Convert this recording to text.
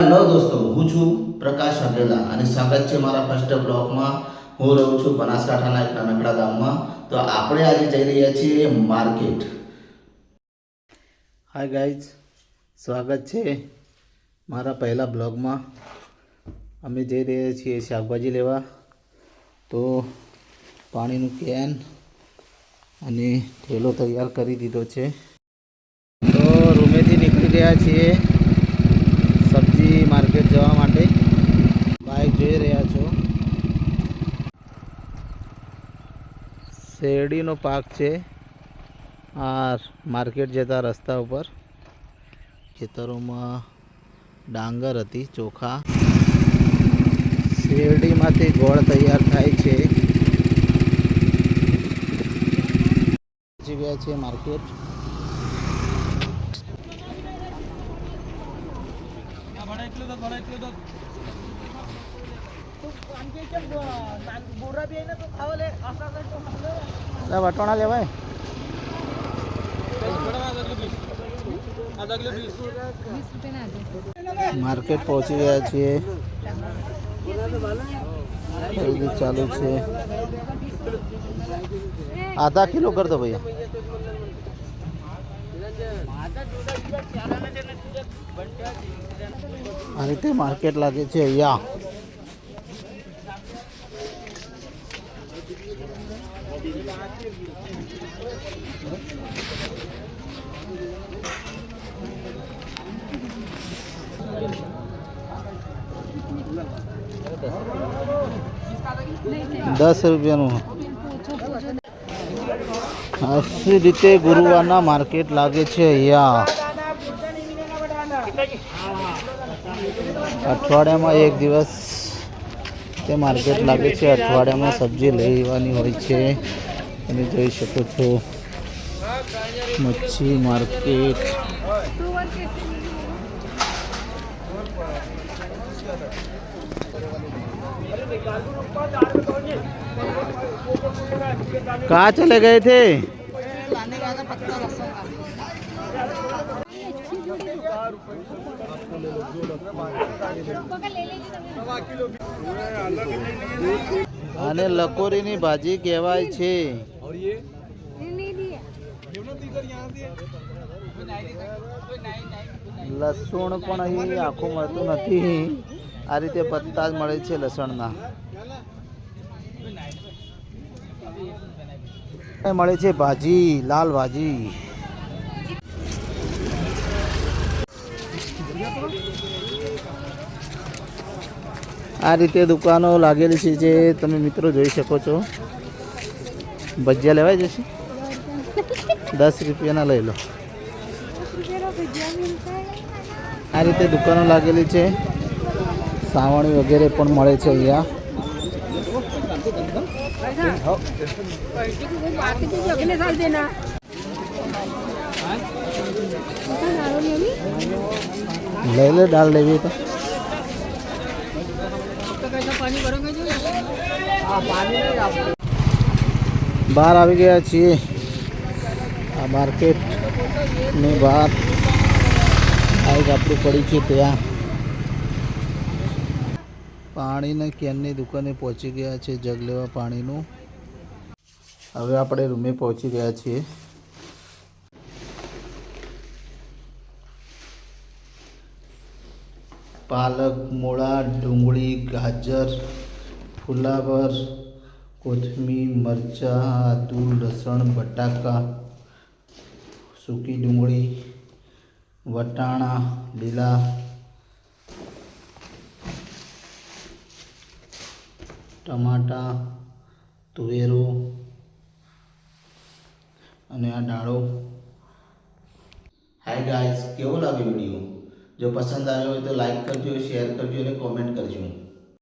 Hello દોસ્તો, હું છું પ્રકાશ અગ્રેલા અને સ્વાગત છે મારા ફર્સ્ટ બ્લોગમાં હું રહું છું બનાસકાંઠાના એક નાનકડા ગામમાં. તો આપણે આજે જઈ રહ્યા છીએ માર્કેટ હાય ગાઈઝ સ્વાગત છે મારા પહેલા બ્લોગમાં અમે જઈ રહ્યા છીએ શાકભાજી લેવા. તો પાણીનું કેન અને થેલો તૈયાર કરી દીધો છે. તો રૂમેથી નીકળી રહ્યા છીએ. સબ્જી માર્કેટ જવા માટે. બાઇક જોઈ રહ્યા છો. શેરડીનો પાક છે. આ માર્કેટ જતા રસ્તા ઉપર. ખેતરોમાં ડાંગર હતી, ચોખા. શેરડીમાંથી ગોળ તૈયાર થાય છે. પહોંચી ગયા છે માર્કેટ લા વટોણા લેવાય માર્કેટ પહોંચી ગયા છીએ ખરીદી ચાલુ છે આધા કિલો કર દો ભૈયા આ રીતે માર્કેટ લાગે છે અહીંયા. દસ રૂપિયાનું. આવી રીતે ગુરુવારના માર્કેટ લાગે છે અહીંયા અઠવાડિયામાં એક દિવસ તે માર્કેટ લાગે છે અઠવાડિયામાં સબ્જી લેવાની હોય છે તમે જોઈ શકો છો મચ્છી માર્કેટ कहाँ चले गए थे આને લકોરીની ભાજી કહેવાય છે. લસણ પણ અહીં આખું મળતું નથી. આ રીતે પત્તા જ મળે છે લસણના. મળે છે ભાજી, લાલ ભાજી. આ રીતે દુકાનો લાગેલી છે જે તમે મિત્રો જોઈ શકો છો. ભજીયા લેવાય જશે? દસ રૂપિયાના લઈ લો. આ રીતે દુકાનો લાગેલી છે. સાવણી વગેરે પણ મળે છે અહીંયા. લઈ લે દાળ લેવી તો. બહાર આવી ગયા છીએ. આ માર્કેટની બહાર. આગ આપણું પડી છે ત્યાં. પાણીના કેનની દુકાને પહોંચી ગયા છે, જગ લેવા પાણીનું. હવે આપણે રૂમે પહોંચી ગયા છીએ. પાલક, મૂળા, ડુંગળી, ગાજર, ફુલાવર, કોથમીર, મરચાં, આદુ, લસણ, બટાકા, સૂકી ડુંગળી, વટાણા, લીલા ટમાટા, તુવેરો અને આ ડાળો. હાય ગાઈસ કેવો લાગ્યો વીડિયો જો પસંદ આવ્યો હોય તો લાઈક કરજો શેર કરજો અને કોમેન્ટ કરજો.